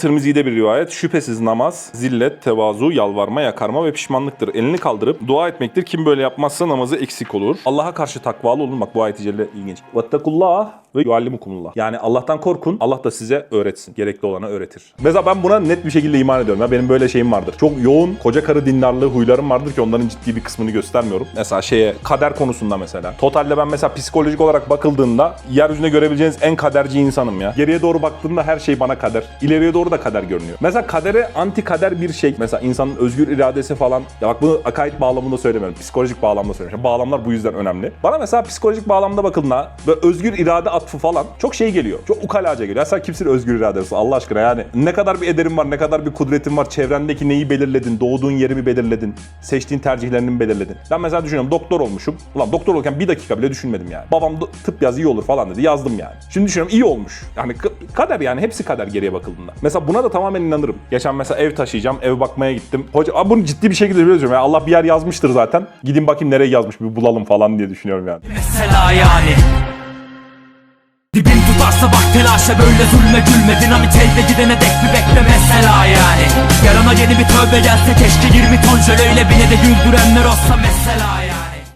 Tirmizi'de bir rivayet. Şüphesiz namaz, zillet, tevazu, yalvarma, yakarma ve pişmanlıktır. Elini kaldırıp dua etmektir. Kim böyle yapmazsa namazı eksik olur. Allah'a karşı takvalı olun. Bak bu ayet-i celle ilginç. Vettakullah ve yuallimukumullah. Yani Allah'tan korkun. Allah da size öğretsin. Gerekli olana öğretir. Mesela ben buna net bir şekilde iman ediyorum. Ya benim böyle şeyim vardır. Çok yoğun koca karı dindarlığı huylarım vardır ki onların ciddi bir kısmını göstermiyorum. Mesela şeye kader konusunda mesela. Totalde ben mesela psikolojik olarak bakıldığında yeryüzünde görebileceğiniz en kaderci insanım ya. Geriye doğru baktığımda her şey bana kader. İleriye doğru da kader görünüyor. Mesela kadere anti kader bir şey. Mesela insanın özgür iradesi falan. Ya bak bunu akaid bağlamında söylemiyorum. Psikolojik bağlamda söylüyorum. Bağlamlar bu yüzden önemli. Bana mesela psikolojik bağlamda bakıldığında böyle özgür irade atfı falan çok şey geliyor. Çok ukalaca geliyor. Ya sen kimsin özgür iradesi Allah aşkına yani. Ne kadar bir ederin var, ne kadar bir kudretin var, çevrendeki neyi belirledin, doğduğun yeri mi belirledin, seçtiğin tercihlerini mi belirledin? Ben mesela düşünüyorum doktor olmuşum. Ulan doktor olurken bir dakika bile düşünmedim yani. Babam tıp yaz iyi olur falan dedi. Yazdım yani. Şimdi düşünüyorum iyi olmuş. Yani kader yani hepsi kader geriye bakıldığında. Mesela buna da tamamen inanırım. Geçen mesela ev taşıyacağım, ev bakmaya gittim. Hoca Aa, bunu ciddi bir şekilde biliyorum. Yani Allah bir yer yazmıştır zaten. Gidin bakayım nereye yazmış bir bulalım falan diye düşünüyorum yani. Mesela yani Dibin tutarsa bak telaşa böyle zulme gülme Dinamit elde gidene dek bir bekle mesela yani Yarına yeni bir tövbe gelse keşke 20 ton jöleyle beni de güldürenler olsa mesela